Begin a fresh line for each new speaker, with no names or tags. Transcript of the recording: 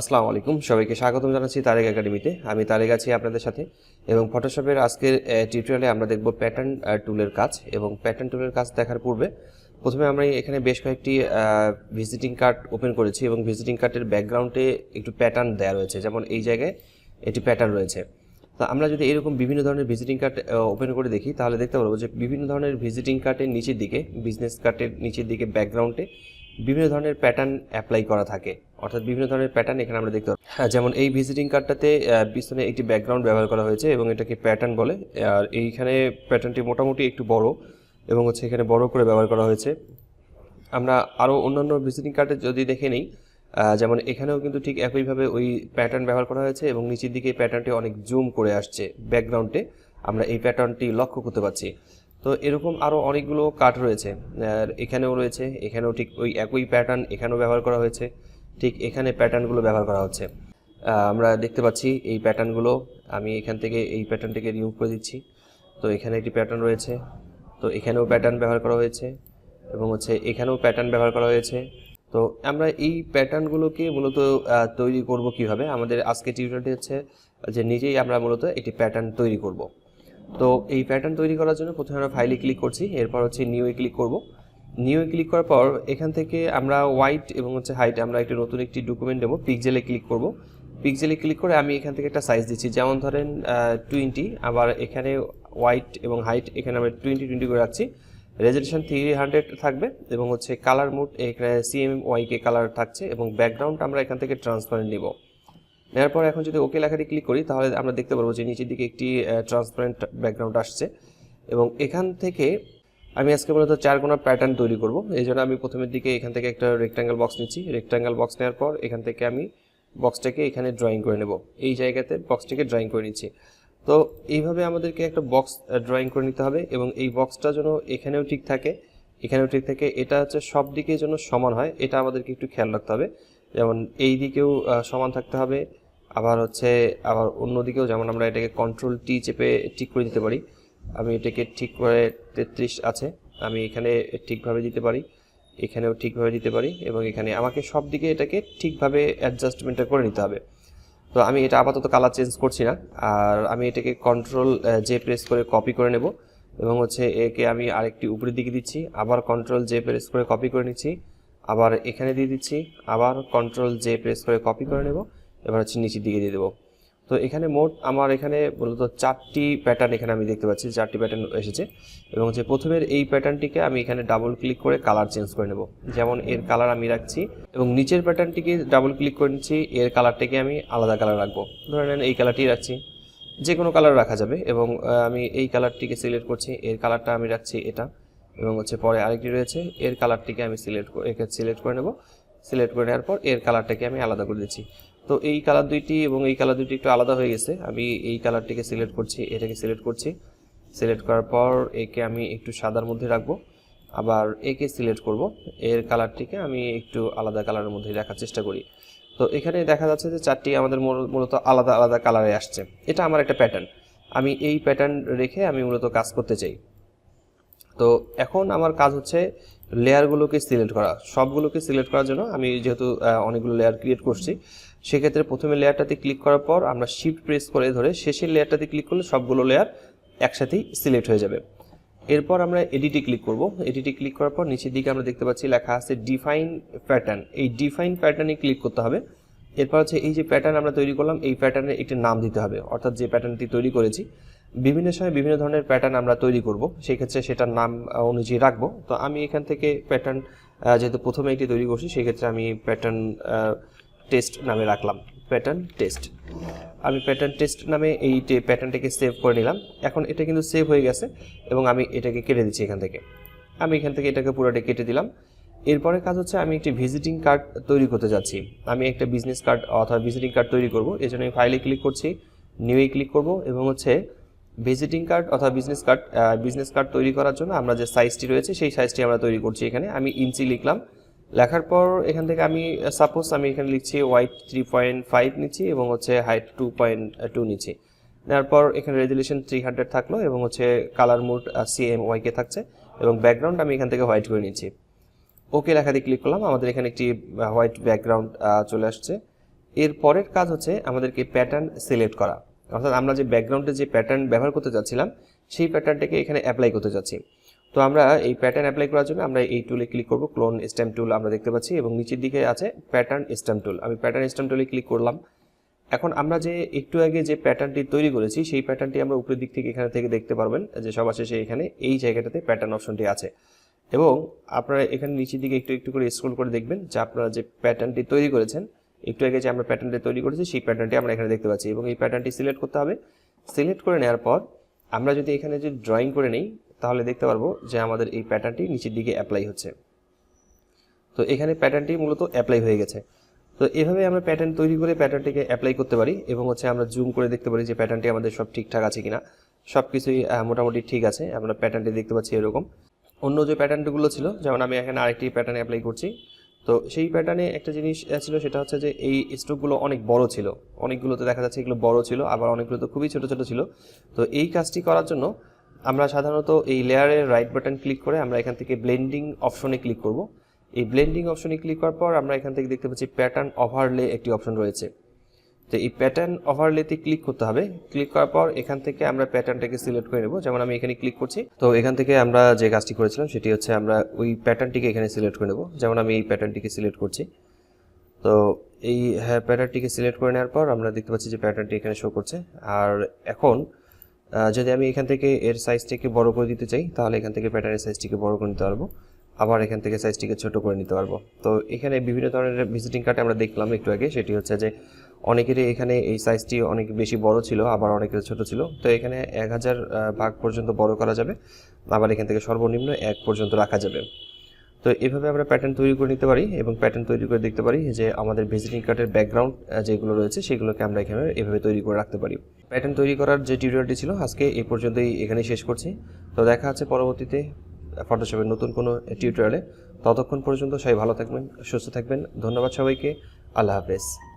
আসসালামু আলাইকুম। সবাইকে স্বাগতম জানাচ্ছি তারেক একাডেমিতে। আমি তারেক আছি আপনাদের সাথে এবং ফটোশপের আজকের টিউটোরিয়ালে আমরা দেখব প্যাটার্ন টুলের কাজ এবং প্যাটার্ন টুলের কাজ দেখার পূর্বে প্রথমে আমরা এখানে বেশ কয়েকটি ভিজিটিং কার্ড ওপেন করেছি এবং ভিজিটিং কার্ডের ব্যাকগ্রাউন্ডে একটু প্যাটার্ন দেওয়া রয়েছে। যেমন এই জায়গায় একটি প্যাটার্ন রয়েছে। তো আমরা যদি এরকম বিভিন্ন ধরনের ভিজিটিং কার্ড ওপেন করে দেখি, তাহলে দেখতে পারব যে বিভিন্ন ধরনের ভিজিটিং কার্ডের নিচের দিকে বিজনেস কার্ডের নিচের দিকে ব্যাকগ্রাউন্ডে বিভিন্ন ধরনের প্যাটার্ন অ্যাপ্লাই করা থাকে। অর্থাৎ বিভিন্ন ধরনের প্যাটার্ন এখানে আমরা দেখতে পাবো। হ্যাঁ যেমন এই ভিজিটিং কার্ডটাতে পিছনে একটি ব্যাকগ্রাউন্ড ব্যবহার করা হয়েছে এবং এটাকে প্যাটার্ন বলে। আর এইখানে প্যাটার্নটি মোটামুটি একটু বড় এবং হচ্ছে এখানে বড় করে ব্যবহার করা হয়েছে। আমরা আরও অন্যান্য ভিজিটিং কার্ডে যদি দেখে নিই যেমন এখানেও কিন্তু ঠিক একইভাবে ওই প্যাটার্ন ব্যবহার করা হয়েছে এবং নিচের দিকে প্যাটার্নটি অনেক জুম করে আসছে ব্যাকগ্রাউন্ডে আমরা এই প্যাটার্নটি লক্ষ্য করতে পারছি। তো এরকম আরও অনেকগুলো কাঠ রয়েছে। আর এখানেও রয়েছে, এখানেও ঠিক ওই একই প্যাটার্ন এখানেও ব্যবহার করা হয়েছে, ঠিক এখানে প্যাটার্নগুলো ব্যবহার করা হচ্ছে। আমরা দেখতে পাচ্ছি এই প্যাটার্নগুলো আমি এখান থেকে এই প্যাটার্নটিকে রিমুভ করে দিচ্ছি। তো এখানে একটি প্যাটার্ন রয়েছে, তো এখানেও প্যাটার্ন ব্যবহার করা হয়েছে এবং হচ্ছে এখানেও প্যাটার্ন ব্যবহার করা হয়েছে। তো আমরা এই প্যাটার্নগুলোকে মূলত তৈরি করব কীভাবে? আমাদের আজকে টিউটোরিয়ালটি হচ্ছে যে নিজেই আমরা মূলত একটি প্যাটার্ন তৈরি করব। তো এই প্যাটার্ন তৈরি করার জন্য প্রথমে আমরা ফাইলে ক্লিক করছি, এরপর হচ্ছে নিউ এ ক্লিক করব। নিউ এ ক্লিক করার পর এখান থেকে আমরা হোয়াইট এবং হচ্ছে হাইট আমরা একটি নতুন একটি ডকুমেন্ট দেবো পিকজেলে ক্লিক করব। পিকজেলে ক্লিক করে আমি এখান থেকে একটা সাইজ দিচ্ছি, যেমন ধরেন টোয়েন্টি আবার এখানে হোয়াইট এবং হাইট এখানে আমরা টোয়েন্টি টোয়েন্টি করে রাখছি। রেজলিউশন থ্রি হান্ড্রেড থাকবে এবং হচ্ছে কালার মুড এখানে সিএমএম ওয়াইকে কালার থাকছে এবং ব্যাকগ্রাউন্ড আমরা এখান থেকে ট্রান্সপারেন্ট নিব। নেওয়ার পর এখন যদি ওকে লেখাটি ক্লিক করি, তাহলে আমরা দেখতে পারব যে নিচের দিকে একটি ট্রান্সপারেন্ট ব্যাকগ্রাউন্ড আসছে। এবং এখান থেকে আমি আজকে মূলত চার কোনা প্যাটার্ন তৈরি করব। এই জন্য আমি প্রথমের দিকে এখান থেকে একটা রেক্ট্যাঙ্গেল বক্স নিচ্ছি। রেক্ট্যাঙ্গেল বক্স নেওয়ার পর এখান থেকে আমি বক্সটাকে এখানে ড্রয়িং করে নেব। এই জায়গাতে বক্সটাকে ড্রয়িং করে নিচ্ছি। তো এইভাবে আমাদেরকে একটা বক্স ড্রয়িং করে নিতে হবে এবং এই বক্সটা যেন এখানেও ঠিক থাকে, এখানেও ঠিক থাকে। এটা হচ্ছে সব দিকে যেন সমান হয়। এটা আমাদেরকে একটু খেয়াল রাখতে হবে। যেমন এই দিকেও সমান থাকতে হবে। আবার হচ্ছে, আবার অন্য দিকেও যেমন আমরা এটাকে কন্ট্রোল টি চেপে ঠিক করে দিতে পারি, আমি এটাকে ঠিক করে তেত্রিশ আছে, আমি এখানে ঠিকভাবে দিতে পারি, এখানেও ঠিকভাবে দিতে পারি এবং এখানে আমাকে সব দিকে এটাকে ঠিকভাবে অ্যাডজাস্টমেন্টটা করে নিতে হবে। তো আমি এটা আপাতত কালার চেঞ্জ করছি না, আর আমি এটাকে কন্ট্রোল জে প্রেস করে কপি করে নেব এবং হচ্ছে একে আমি আরেকটি উপরের দিকে দিচ্ছি, আবার কন্ট্রোল জে প্রেস করে কপি করে নিচ্ছি, আবার এখানে দিয়ে দিচ্ছি, আবার কন্ট্রোল জে প্রেস করে কপি করে নেব এবার হচ্ছে নিচের দিকে দিয়ে দেবো। তো এখানে মোট আমার এখানে মূলত চারটি প্যাটার্ন এখানে আমি দেখতে পাচ্ছি, চারটি প্যাটার্ন এসেছে। এবং হচ্ছে প্রথমের এই প্যাটার্নটিকে আমি এখানে ডাবল ক্লিক করে কালার চেঞ্জ করে নেব। যেমন এর কালার আমি রাখছি এবং নিচের প্যাটার্নটিকে ডাবল ক্লিক করে নিচ্ছি, এর কালারটাকে আমি আলাদা কালার রাখব। ধরে নেন এই কালারটি রাখছি। যে কোনো কালার রাখা যাবে এবং আমি এই কালারটিকে সিলেক্ট করছি, এর কালারটা আমি রাখছি এটা এবং হচ্ছে পরে আরেকটি রয়েছে, এর কালারটিকে আমি সিলেক্ট সিলেক্ট করে নেব। সিলেক্ট করে নেওয়ার পর এর কালারটাকে আমি আলাদা করে দিচ্ছি। তো এই কালার দুইটি এবং এই কালার দুইটি একটু আলাদা হয়ে গেছে। আমি এই কালারটিকে সিলেক্ট করছি, এটাকে সিলেক্ট করছি। সিলেক্ট করার পর একে আমি একটু সাদার মধ্যে রাখব। আবার একে সিলেক্ট করব। এর কালারটিকে আমি একটু আলাদা কালারের মধ্যে রাখার চেষ্টা করি। তো এখানে দেখা যাচ্ছে যে চারটি আমাদের মূল- মূলত আলাদা আলাদা কালারে আসছে। এটা আমার একটা প্যাটার্ন আমি এই প্যাটার্ন রেখে আমি মূলত কাজ করতে চাই। তো এখন আমার কাজ হচ্ছে লেয়ারগুলোকে সিলেক্ট করা। সবগুলোকে সিলেক্ট করার জন্য আমি যেহেতু অনেকগুলো লেয়ার ক্রিয়েট করছি সেক্ষেত্রে প্রথমে লেয়ারটাতে ক্লিক করার পর আমরা শিফট প্রেস করে ধরে শেষের লেয়ারটাতে ক্লিক করলে সবগুলো লেয়ার একসাথেই সিলেক্ট হয়ে যাবে। এরপর আমরা এডিটে ক্লিক করব। এডিটে ক্লিক করার পর নিচের দিকে আমরা দেখতে পাচ্ছি লেখা আছে ডিফাইন প্যাটার্ন এই ডিফাইন প্যাটার্নে ক্লিক করতে হবে। এরপর হচ্ছে এই যে প্যাটার্ন আমরা তৈরি করলাম, এই প্যাটার্নের একটি নাম দিতে হবে। অর্থাৎ যে প্যাটার্নটি তৈরি করেছি, বিভিন্ন সময় বিভিন্ন ধরনের প্যাটার্ন আমরা তৈরি করব। সেই ক্ষেত্রে সেটার নাম অনুযায়ী রাখব। তো আমি এখান থেকে প্যাটার্ন যেহেতু প্রথমে একটি তৈরি করছি সেই ক্ষেত্রে আমি প্যাটার্ন টেস্ট নামে রাখলাম প্যাটার্ন টেস্ট আমি প্যাটার্ন টেস্ট নামে এই প্যাটার্নটাকে সেভ করে নিলাম, এখন এটা কিন্তু সেভ হয়ে গেছে এবং আমি এটাকে কেটে দিচ্ছি এখান থেকে। আমি এখান থেকে এটাকে পুরোটা কেটে দিলাম। এরপরে কাজ হচ্ছে আমি একটি ভিজিটিং কার্ড তৈরি করতে যাচ্ছি। আমি একটা বিজনেস কার্ড অথবা ভিজিটিং কার্ড তৈরি করব, এই জন্য আমি ফাইলে ক্লিক করছি নিউয়ে ক্লিক করব এবং হচ্ছে ভিজিটিং কার্ড অথবা বিজনেস কার্ড বিজনেস কার্ড তৈরি করার জন্য আমরা যে সাইজটি রয়েছে, সেই সাইজটি আমরা তৈরি করছি এখানে। আমি ইঞ্চি লিখলাম। লেখার পর এখান থেকে আমি সাপোজ আমি এখানে লিখছি হোয়াইট থ্রি পয়েন্ট ফাইভ নিচ্ছি এবং হচ্ছে হাইট টু পয়েন্ট টু নিচ্ছি। নেওয়ার পর এখানে রেজুলেশন থ্রি হান্ড্রেড থাকল এবং হচ্ছে কালার মুড সিএম ওয়াইকে থাকছে এবং ব্যাকগ্রাউন্ড আমি এখান থেকে হোয়াইট করে নিচ্ছি। ওকে লেখা লেখাতে ক্লিক করলাম, আমাদের এখানে একটি হোয়াইট ব্যাকগ্রাউন্ড চলে আসছে। এর পরের কাজ হচ্ছে আমাদেরকে প্যাটার্ন সিলেক্ট করা। অর্থাৎ আমরা যে ব্যাকগ্রাউন্ডে যে প্যাটার্ন ব্যবহার করতে চাচ্ছিলাম সেই প্যাটার্নটাকে এখানে অ্যাপ্লাই করতে চাচ্ছি তো আমরা এই প্যাটার্ন অ্যাপ্লাই করার জন্য আমরা এই টুলে ক্লিক করব ক্লোন স্ট্যাম্প টুল আমরা দেখতে পাচ্ছি এবং নিচের দিকে আছে প্যাটার্ন স্ট্যাম্প টুল আমি প্যাটার্ন স্ট্যাম্প টুলে ক্লিক করলাম। এখন আমরা যে একটু আগে যে প্যাটার্নটি তৈরি করেছি, সেই প্যাটার্নটি আমরা উপরের দিক থেকে এখানে থেকে দেখতে পারবেন, যে সবার শেষে এখানে এই জায়গাটাতে প্যাটার্ন অপশনটি আছে। এবং আপনারা এখানে নিচের দিকে একটু একটু করে স্ক্রল করে দেখবেন যে আপনারা যে প্যাটার্নটি তৈরি করেছেন, একটু আগে যে আমরা প্যাটার্নটি তৈরি করেছি, সেই প্যাটার্নটি আমরা এখানে দেখতে পাচ্ছি। এবং এই প্যাটার্নটি সিলেক্ট করতে হবে। সিলেক্ট করে নেওয়ার পর আমরা যদি এখানে যদি ড্রয়িং করে নিই তাহলে দেখতে পারব যে আমাদের এই প্যাটার্নটি নিচের দিকে অ্যাপ্লাই হচ্ছে। তো এখানে প্যাটার্নটি মূলত অ্যাপ্লাই হয়ে গেছে। তো এভাবে আমরা প্যাটার্ন তৈরি করে প্যাটার্নটিকে অ্যাপ্লাই করতে পারি এবং হচ্ছে আমরা জুম করে দেখতে পারি যে প্যাটার্নটি আমাদের সব ঠিকঠাক আছে কিনা। সব কিছুই মোটামুটি ঠিক আছে, আমরা প্যাটার্নটি দেখতে পাচ্ছি এরকম। অন্য যে প্যাটার্নগুলো ছিল, যেমন আমি এখানে আরেকটি প্যাটার্ন অ্যাপ্লাই করছি। তো সেই প্যাটার্নে একটা জিনিস ছিল সেটা হচ্ছে যে এই স্ট্রোকগুলো অনেক বড় ছিল। অনেকগুলোতে দেখা যাচ্ছে এগুলো বড় ছিল, আবার অনেকগুলো তো খুবই ছোট ছোট ছিল। তো এই কাজটি করার জন্য আমরা সাধারণত এই লেয়ারের রাইট বাটন ক্লিক করে আমরা এখান থেকে ব্লেন্ডিং অপশনে ক্লিক করব। এই ব্লেন্ডিং অপশনে ক্লিক করার পর আমরা এখান থেকে দেখতে পাচ্ছি প্যাটার্ন ওভারলে একটি অপশন রয়েছে। তো এই প্যাটার্ন ওভারলেতে ক্লিক করতে হবে। ক্লিক করার পর এখান থেকে আমরা প্যাটার্নটাকে সিলেক্ট করে নেব। যেমন আমি এখানে ক্লিক করছি। তো এখান থেকে আমরা যে কাজটি করেছিলাম সেটি হচ্ছে আমরা ওই প্যাটার্নটিকে এখানে সিলেক্ট করে নেব। যেমন আমি এই প্যাটার্নটিকে সিলেক্ট করছি। তো এই হ্যাঁ প্যাটার্নটিকে সিলেক্ট করে নেওয়ার পর আমরা দেখতে পাচ্ছি যে প্যাটার্নটি এখানে শো করছে। আর এখন যদি আমি এখান থেকে এর সাইজটিকে বড় করে দিতে চাই, তাহলে এখান থেকে প্যাটার্নের সাইজটিকে বড় করে নিতে পারব। আবার এখান থেকে সাইজটিকে ছোট করে নিতে পারব। তো এখানে বিভিন্ন ধরনের ভিজিটিং কার্ডে আমরা দেখলাম একটু আগে, সেটি হচ্ছে যে অনেকেরই এখানে এই সাইজটি অনেক বেশি বড় ছিল, আবার অনেকের ছোট ছিল। তো এখানে এক হাজার ভাগ পর্যন্ত বড় করা যাবে, আবার এখান থেকে সর্বনিম্ন এক পর্যন্ত রাখা যাবে। তো এভাবে আমরা প্যাটার্ন তৈরি করে নিতে পারি এবং প্যাটার্ন তৈরি করে দেখতে পারি যে আমাদের ভিজিটিং কার্ডের ব্যাকগ্রাউন্ড যেগুলো রয়েছে সেগুলোকে আমরা এখানে এভাবে তৈরি করে রাখতে পারি। প্যাটার্ন তৈরি করার যে টিউটোরিয়ালটি ছিল, আজকে এ পর্যন্তই এখানেই শেষ করছি। তো দেখা আছে পরবর্তীতে ফটোশপের নতুন কোনো টিউটোরিয়ালে ততক্ষণ পর্যন্ত সবাই ভালো থাকবেন, সুস্থ থাকবেন। ধন্যবাদ সবাইকে। আল্লাহ হাফেজ।